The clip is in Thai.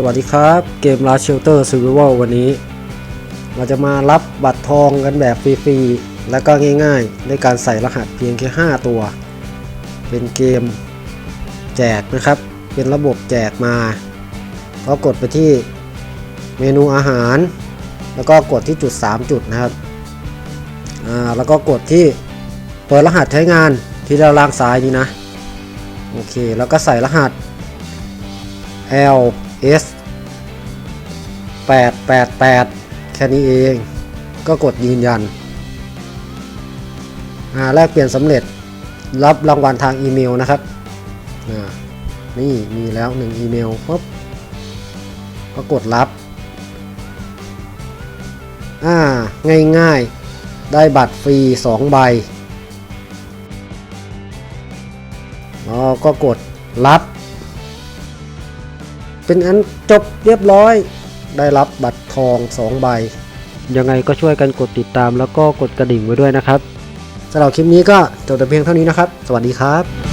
สวัสดีครับ เกม Last Shelter Survival วันนี้ เราจะมารับบัตรทองกันแบบฟรีๆ แล้วก็ง่ายๆด้วยการใส่รหัสเพียงแค่ 5 ตัว เป็นเกมแจกนะครับ เป็นระบบแจกมาก็กดไปที่เมนูอาหาร แล้วก็กดที่จุด 3 จุดนะครับอ่าแล้วก็กดที่เปิดรหัสใช้งานที่ด้านล่างซ้ายนี้นะ โอเค แล้วก็ใส่รหัส L S 888 แค่นี้เอง ก็กดยืนยันอ่าแลกเปลี่ยนสำเร็จรับรางวัลทางอีเมลนะครับ นี่มีแล้ว1อีเมลปุ๊บก็กดรับอ่าง่ายๆ ได้บัตรฟรี 2 ใบแล้วก็กดรับ เป็นอันจบเรียบร้อย ได้รับบัตรทอง 2 ใบ ยังไงก็ช่วยกันกดติดตามแล้วก็กดกระดิ่งไว้ด้วยนะครับสำหรับคลิปนี้ก็จบแต่เพียงเท่านี้นะครับ สวัสดีครับ